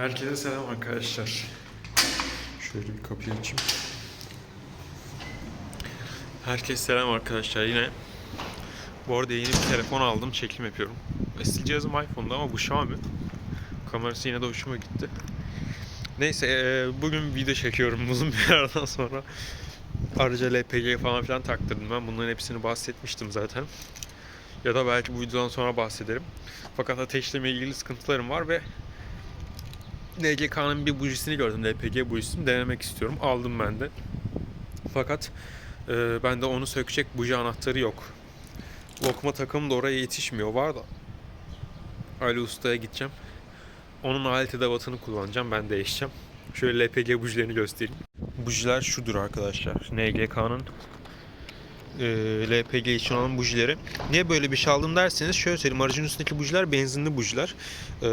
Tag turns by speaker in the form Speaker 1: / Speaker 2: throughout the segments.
Speaker 1: Herkese selam arkadaşlar. Şöyle bir kapıyı açayım. Herkese selam arkadaşlar yine. Bu arada yeni bir telefon aldım, çekim yapıyorum. Eski cihazım iPhone'da ama bu Xiaomi. Kamerası yine de hoşuma gitti. Neyse eee, bugün video çekiyorum uzun bir aradan sonra. Ayrıca LPG falan filan taktırdım ben. Bunların hepsini bahsetmiştim zaten. Ya da belki bu videodan sonra bahsederim. Fakat ateşleme ilgili sıkıntılarım var ve NGK'nın bir bujisini gördüm LPG bujisini denemek istiyorum. Aldım ben de. Fakat e, bende onu sökecek buji anahtarı yok. Lokma takım da oraya yetişmiyor. Var da Ali Usta'ya gideceğim. Onun alet edevatını kullanacağım. Ben değişeceğim. Şöyle LPG bujilerini göstereyim. Bujiler şudur arkadaşlar. NGK'nın e, LPG için olan bujileri. Niye böyle bir şey aldım derseniz şöyle söyleyeyim. Aracın üstündeki bujiler benzinli bujiler. E,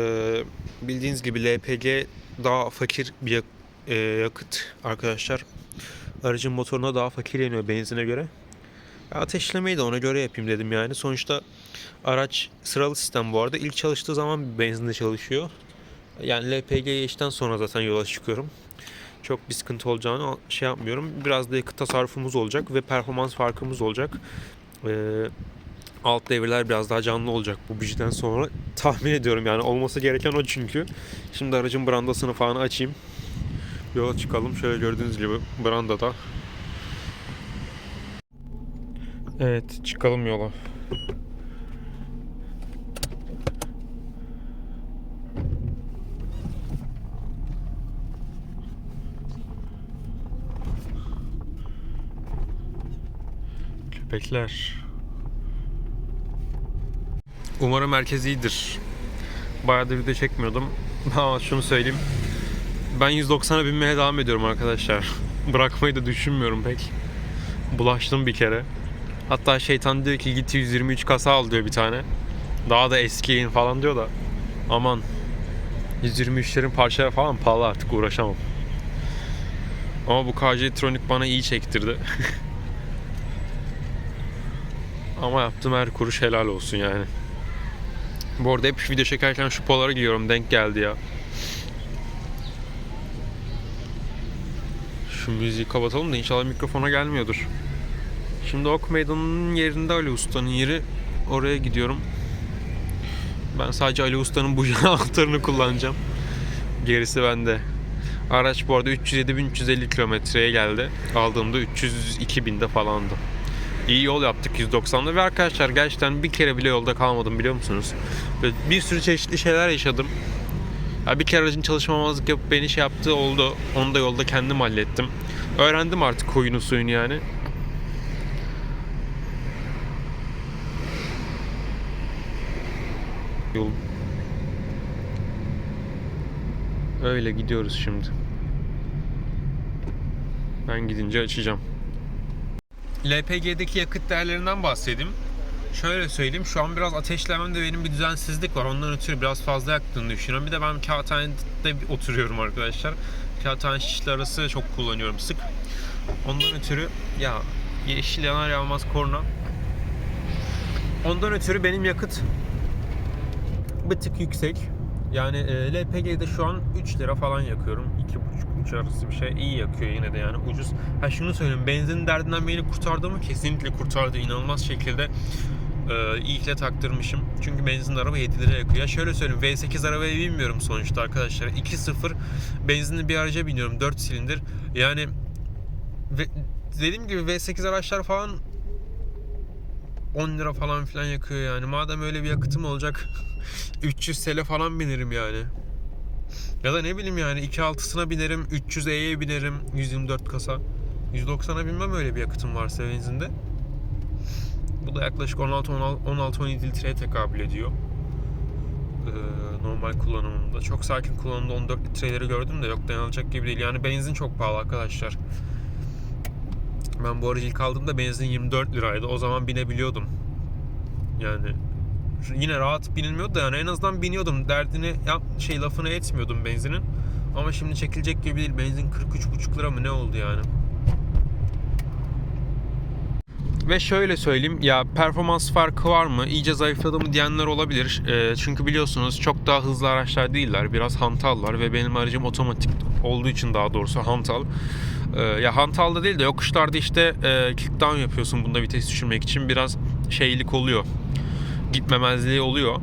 Speaker 1: bildiğiniz gibi LPG daha fakir bir yak- e, yakıt arkadaşlar. Aracın motoruna daha fakir yanıyor benzine göre. Ateşlemeyi de ona göre yapayım dedim yani. Sonuçta araç sıralı sistem bu arada. İlk çalıştığı zaman benzinle çalışıyor. Yani LPG geçten sonra zaten yola çıkıyorum. Çok bir sıkıntı olacağını şey yapmıyorum. Biraz da yakıt tasarrufumuz olacak ve performans farkımız olacak. Ee, alt devreler biraz daha canlı olacak bu bujiden sonra. Tahmin ediyorum yani olması gereken o çünkü. Şimdi aracın brandasını falan açayım. Yola çıkalım. Şöyle gördüğünüz gibi brandada. Evet çıkalım yola. Köpekler. Umarım herkes iyidir. Bayağıdır video çekmiyordum. Ama şunu söyleyeyim. Ben 190'a binmeye devam ediyorum arkadaşlar. Bırakmayı da düşünmüyorum pek. Bulaştım bir kere. Hatta şeytan diyor ki git 123 kasa al diyor bir tane. Daha da eskiyin falan diyor da. Aman 123'lerin parçaları falan pahalı artık uğraşamam. Ama bu KC Tronic bana iyi çektirdi. Ama yaptığım her kuruş helal olsun yani. Bu arada hep video çekerken şu polara giyiyorum denk geldi ya. Şu müziği kapatalım da inşallah mikrofona gelmiyordur. Şimdi Ok Meydanı'nın yerinde Ali Usta'nın yeri. Oraya gidiyorum. Ben sadece Ali Usta'nın bu anahtarını kullanacağım. Gerisi bende. Araç bu arada 307.350 kilometreye geldi. Aldığımda 302 binde falandı. İyi yol yaptık 190'da ve arkadaşlar gerçekten bir kere bile yolda kalmadım biliyor musunuz? Ve bir sürü çeşitli şeyler yaşadım. Ya bir kere aracın çalışmamazlık yapıp beni şey yaptığı oldu. Onu da yolda kendim hallettim. Öğrendim artık huyunu suyunu yani. Yol. Öyle gidiyoruz şimdi. Ben gidince açacağım. LPG'deki yakıt değerlerinden bahsedeyim. Şöyle söyleyeyim şu an biraz ateşlememde benim bir düzensizlik var. Ondan ötürü biraz fazla yaktığını düşünüyorum. Bir de ben kağıthanede oturuyorum arkadaşlar. Kağıthane şişleri arası çok kullanıyorum sık. Ondan ötürü ya yeşil yanar yanmaz korna. Ondan ötürü benim yakıt bir tık yüksek. Yani e, LPG'de şu an 3 lira falan yakıyorum. 2,5-3 arası bir şey. iyi yakıyor yine de yani ucuz. Ha şunu söyleyeyim benzin derdinden beni kurtardı mı? Kesinlikle kurtardı. inanılmaz şekilde e, iyi ki de taktırmışım. Çünkü benzin araba 7 lira yakıyor. Ya şöyle söyleyeyim V8 arabaya binmiyorum sonuçta arkadaşlar. 2.0 benzinli bir araca biniyorum 4 silindir. Yani ve, dediğim gibi V8 araçlar falan 10 lira falan filan yakıyor yani. Madem öyle bir yakıtım olacak 300 TL falan binerim yani. Ya da ne bileyim yani 2.6'sına binerim, 300E'ye binerim 124 kasa. 190'a binmem öyle bir yakıtım varsa benzinde. Bu da yaklaşık 16-17 litreye tekabül ediyor. Ee, normal kullanımında. Çok sakin kullanımda 14 litreleri gördüm de yok dayanılacak gibi değil. Yani benzin çok pahalı arkadaşlar. Ben bu aracı ilk aldığımda benzin 24 liraydı. O zaman binebiliyordum. Yani yine rahat binilmiyordu da yani en azından biniyordum. Derdini yap, şey lafını etmiyordum benzinin. Ama şimdi çekilecek gibi değil. Benzin 43,5 lira mı ne oldu yani? Ve şöyle söyleyeyim ya performans farkı var mı? İyice zayıfladı mı diyenler olabilir. Ee, çünkü biliyorsunuz çok daha hızlı araçlar değiller. Biraz hantallar ve benim aracım otomatik olduğu için daha doğrusu hantal. Ee, ya hantalda değil de yokuşlarda işte e, kick yapıyorsun bunda vites düşürmek için biraz şeylik oluyor. Gitmemezliği oluyor.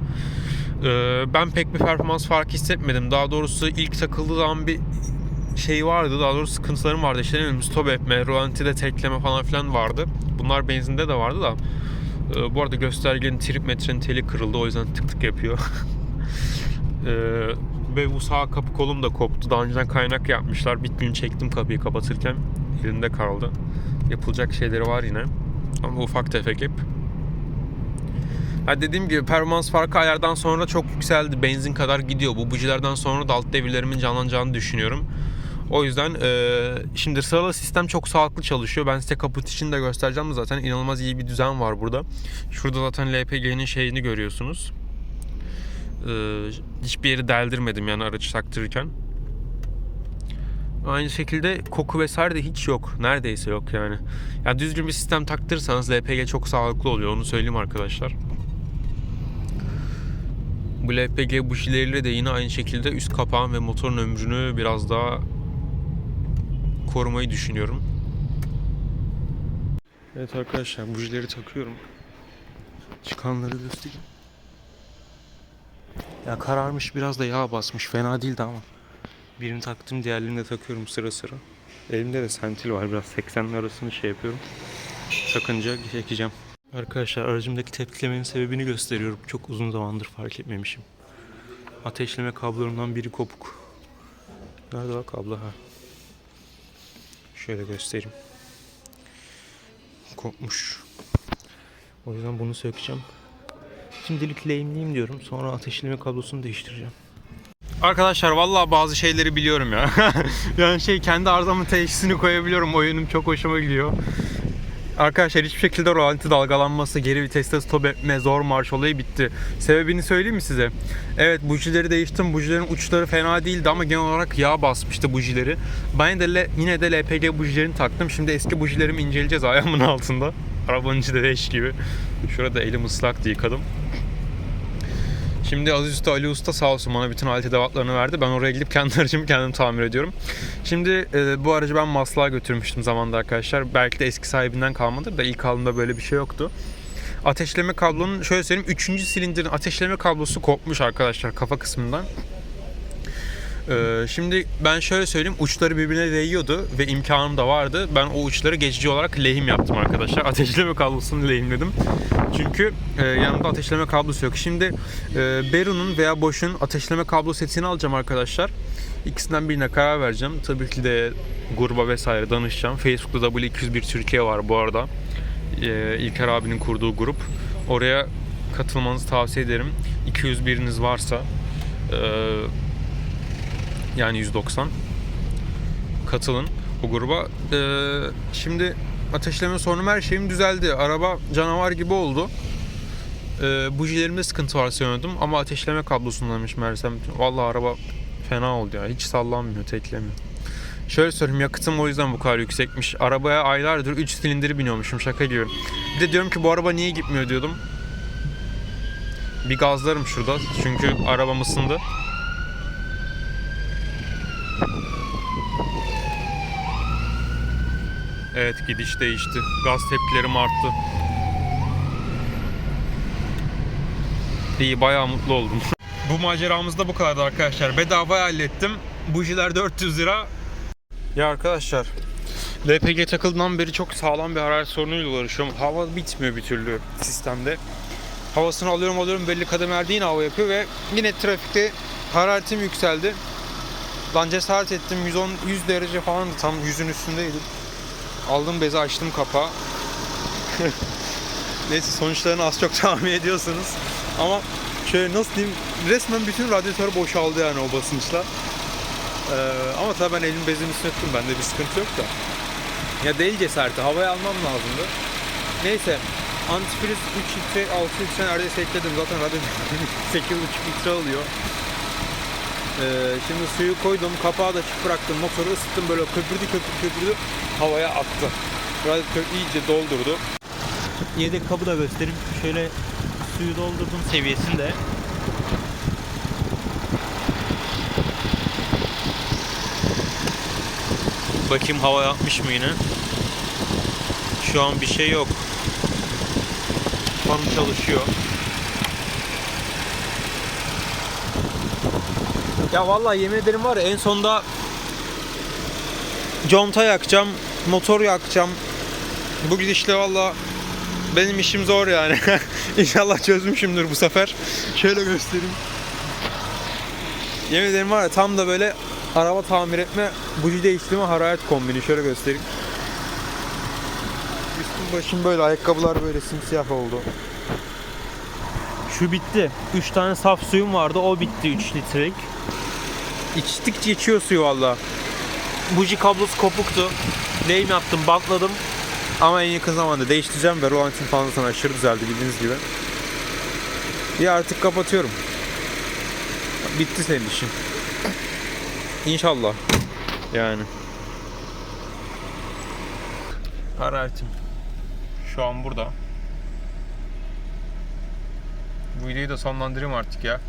Speaker 1: Ee, ben pek bir performans farkı hissetmedim. Daha doğrusu ilk takıldığı zaman bir şey vardı. Daha doğrusu sıkıntılarım vardı. İşte ne stop etme, rolantide tekleme falan filan vardı. Bunlar benzinde de vardı da. Ee, bu arada göstergenin trip metrenin teli kırıldı. O yüzden tık tık yapıyor. ee, ve bu sağ kapı kolum da koptu. Daha önceden kaynak yapmışlar. Bir gün çektim kapıyı kapatırken. Elimde kaldı. Yapılacak şeyleri var yine. Ama ufak tefek hep. Ha dediğim gibi performans farkı ayardan sonra çok yükseldi. Benzin kadar gidiyor. Bu bujilerden sonra da alt devirlerimin canlanacağını düşünüyorum. O yüzden e, şimdi sıralı sistem çok sağlıklı çalışıyor. Ben size kaput için de göstereceğim zaten. inanılmaz iyi bir düzen var burada. Şurada zaten LPG'nin şeyini görüyorsunuz. E, hiçbir yeri deldirmedim yani aracı taktırırken. Aynı şekilde koku vesaire de hiç yok. Neredeyse yok yani. Yani düzgün bir sistem taktırırsanız LPG çok sağlıklı oluyor. Onu söyleyeyim arkadaşlar. Bu LPG bujileriyle de yine aynı şekilde üst kapağın ve motorun ömrünü biraz daha korumayı düşünüyorum. Evet arkadaşlar bujileri takıyorum. Çıkanları göstereyim. Ya kararmış biraz da yağ basmış. Fena değildi ama. Birini taktım diğerlerini de takıyorum sıra sıra. Elimde de sentil var biraz 80'ler arasını şey yapıyorum. Takınca çekeceğim. Arkadaşlar aracımdaki tepkilemenin sebebini gösteriyorum. Çok uzun zamandır fark etmemişim. Ateşleme kablolarından biri kopuk. Nerede o kablo ha? Şöyle göstereyim. Kopmuş. O yüzden bunu sökeceğim. Şimdilik lehimliyim diyorum. Sonra ateşleme kablosunu değiştireceğim. Arkadaşlar vallahi bazı şeyleri biliyorum ya. yani şey kendi arızamın teşhisini koyabiliyorum. Oyunum çok hoşuma gidiyor. Arkadaşlar hiçbir şekilde rolanti dalgalanması, geri viteste stop etme, zor marş olayı bitti. Sebebini söyleyeyim mi size? Evet bujileri değiştim. Bujilerin uçları fena değildi ama genel olarak yağ basmıştı bujileri. Ben de yine de LPG bujilerini taktım. Şimdi eski bujilerimi inceleyeceğiz ayağımın altında. Arabanın içi de leş gibi. Şurada elim ıslaktı yıkadım. Şimdi Aziz Usta Ali Usta sağ olsun bana bütün alet edevatlarını verdi. Ben oraya gidip kendi aracımı kendim tamir ediyorum. Şimdi e, bu aracı ben Maslak'a götürmüştüm zamanında arkadaşlar. Belki de eski sahibinden kalmadır da ilk aldığımda böyle bir şey yoktu. Ateşleme kablonun şöyle söyleyeyim 3. silindirin ateşleme kablosu kopmuş arkadaşlar kafa kısmından. Ee, şimdi ben şöyle söyleyeyim uçları birbirine değiyordu ve imkanım da vardı. Ben o uçları geçici olarak lehim yaptım arkadaşlar. Ateşleme kablosunu lehimledim. Çünkü e, yanımda ateşleme kablosu yok. Şimdi e, Beru'nun veya Bosch'un ateşleme kablo setini alacağım arkadaşlar. İkisinden birine karar vereceğim. Tabii ki de gruba vesaire danışacağım. Facebook'ta W201 Türkiye var bu arada. E, İlker abinin kurduğu grup. Oraya katılmanızı tavsiye ederim. 201'iniz varsa e, yani 190 katılın o gruba. Ee, şimdi ateşleme sorunum her şeyim düzeldi. Araba canavar gibi oldu. Ee, bujilerimde sıkıntı var sanıyordum ama ateşleme kablosundanmış meğersem. Vallahi araba fena oldu ya. Hiç sallanmıyor, teklemiyor. Şöyle söyleyeyim yakıtım o yüzden bu kadar yüksekmiş. Arabaya aylardır 3 silindiri biniyormuşum şaka gibi. Bir de diyorum ki bu araba niye gitmiyor diyordum. Bir gazlarım şurada çünkü arabam ısındı. Evet gidiş değişti. Gaz tepkilerim arttı. İyi bayağı mutlu oldum. bu maceramız da bu kadardı arkadaşlar. Bedavaya hallettim. Bujiler 400 lira. Ya arkadaşlar LPG takıldığından beri çok sağlam bir hararet sorunuyla uğraşıyorum. Hava bitmiyor bir türlü sistemde. Havasını alıyorum alıyorum belli kademelerde yine hava yapıyor ve yine trafikte hararetim yükseldi. Lan cesaret ettim 110 100 derece falan tam yüzün üstündeydim. Aldım bezi açtım kapağı. Neyse sonuçlarını az çok tahmin ediyorsunuz. Ama şöyle nasıl diyeyim resmen bütün radyatör boşaldı yani o basınçla. Ee, ama tabii ben elin bezini sürttüm bende bir sıkıntı yok da. Ya değil cesareti havaya almam lazımdı. Neyse antifriz 3 litre 6 litre neredeyse ekledim zaten radyatör 8,5 litre alıyor. Ee, şimdi suyu koydum, kapağı da açık bıraktım, motoru ısıttım böyle köpürdü köpürdü köpürdü havaya attı. Radyatör iyice doldurdu.
Speaker 2: yedek kabı da göstereyim. Şöyle suyu doldurdum seviyesinde. Bakayım hava yapmış mı yine? Şu an bir şey yok. Fan çalışıyor. Ya vallahi yemin ederim var ya en sonda conta yakacağım, motor yakacağım. Bu gidişle valla benim işim zor yani. İnşallah çözmüşümdür bu sefer. Şöyle göstereyim. Yemin ederim var ya tam da böyle araba tamir etme, buji değiştirme hararet kombini. Şöyle göstereyim. Üstüm başım böyle, ayakkabılar böyle simsiyah oldu. Şu bitti. 3 tane saf suyum vardı. O bitti 3 litrelik. İçtikçe içiyor suyu valla. Buji kablosu kopuktu. Lehim yaptım, bantladım. Ama en yakın zamanda değiştireceğim ve Rolantin falan zaten aşırı düzeldi bildiğiniz gibi. Bir artık kapatıyorum. Bitti senin işin. İnşallah. Yani. Hararetim. Şu an burada. Bu videoyu da sonlandırayım artık ya.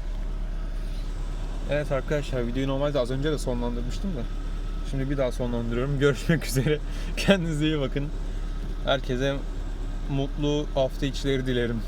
Speaker 2: Evet arkadaşlar videoyu normalde az önce de sonlandırmıştım da. Şimdi bir daha sonlandırıyorum. Görüşmek üzere. Kendinize iyi bakın. Herkese mutlu hafta içleri dilerim.